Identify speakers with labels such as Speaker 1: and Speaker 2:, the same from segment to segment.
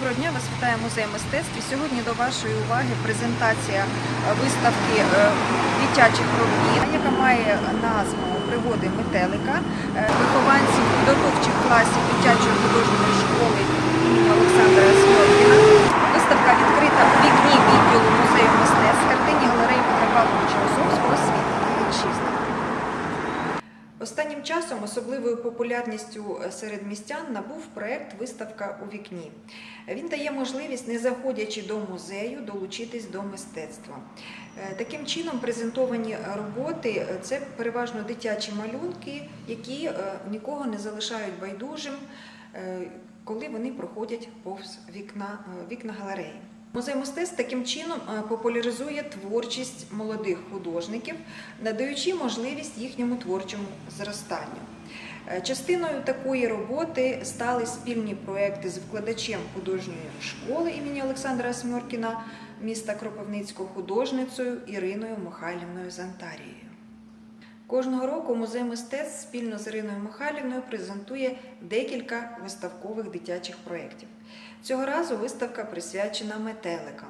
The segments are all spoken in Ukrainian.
Speaker 1: Доброго дня, вас вітає музей мистецтв. Сьогодні до вашої уваги презентація е, виставки е, дитячих робіт, яка має назву Пригоди метелика е, вихованців підготовчих класів дитячої художньої школи імені Олександра Сморкіна. Виставка відкрита у вікні відділу музею мистецтв картині галереї Петра Павловича Осовського світ 6. Останнім часом особливою популярністю е, серед містян набув проект Виставка у вікні. Він дає можливість, не заходячи до музею, долучитись до мистецтва. Е, Таким чином, презентовані роботи це переважно дитячі малюнки, які е, нікого не залишають байдужим, коли вони проходять повз вікна, вікна галереї. Музей мистецтв таким чином е, популяризує творчість молодих художників, надаючи можливість їхньому творчому зростанню. Е, Частиною такої роботи стали спільні проекти з викладачем художньої школи імені Олександра Смьоркіна міста Кропивницького художницею Іриною Михайлівною Зантарією. Кожного року музей мистецтв спільно з Іриною Михайлівною презентує декілька виставкових дитячих проєктів. Цього разу виставка присвячена метеликам.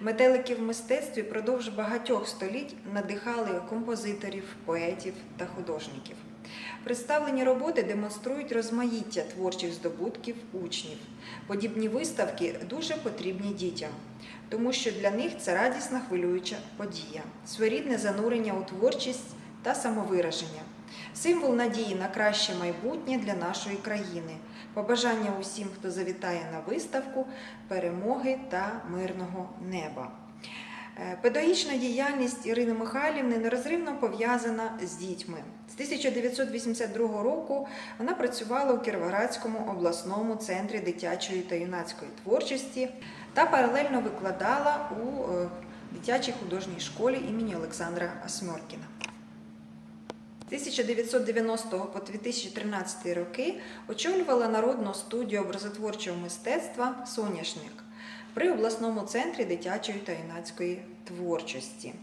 Speaker 1: Метелики в мистецтві продовж багатьох століть надихали композиторів, поетів та художників. Представлені роботи демонструють розмаїття творчих здобутків учнів. Подібні виставки дуже потрібні дітям, тому що для них це радісна хвилююча подія, своєрідне занурення у творчість та самовираження, символ надії на краще майбутнє для нашої країни, побажання усім, хто завітає на виставку, перемоги та мирного неба. Е, Педагогічна діяльність Ірини Михайлівни нерозривно пов'язана з дітьми. З 1982 року вона працювала у Кіровоградському обласному центрі дитячої та юнацької творчості та паралельно викладала у е, дитячій художній школі імені Олександра Асмьоркіна. З 1990 по 2013 роки очолювала народну студію образотворчого мистецтва Соняшник при обласному центрі дитячої та юнацької творчості.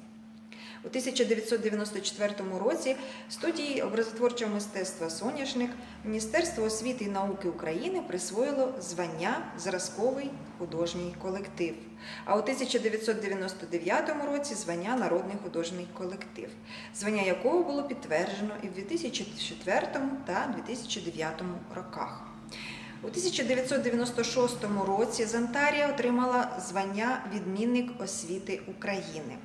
Speaker 1: У 1994 році студії образотворчого мистецтва Соняшник Міністерство освіти і науки України присвоїло звання Зразковий художній колектив, а у 1999 році звання Народний художній колектив, звання якого було підтверджено і в 2004 та 2009 роках. У 1996 році Зантарія отримала звання Відмінник освіти України.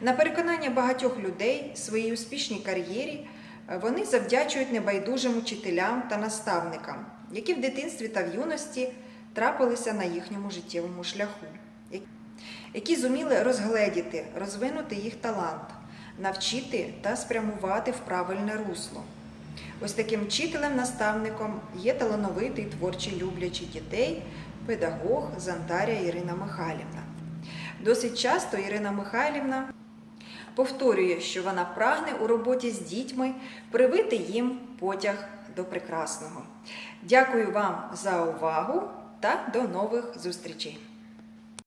Speaker 1: На переконання багатьох людей своїй успішній кар'єрі е, вони завдячують небайдужим учителям та наставникам, які в дитинстві та в юності трапилися на їхньому життєвому шляху, які зуміли розгледіти, розвинути їх талант, навчити та спрямувати в правильне русло. Ось таким вчителем-наставником є талановитий творчий люблячий дітей, педагог Зантарія Ірина Михайлівна. Досить часто Ірина Михайлівна повторює, що вона прагне у роботі з дітьми привити їм потяг до прекрасного. Дякую вам за увагу та до нових зустрічей!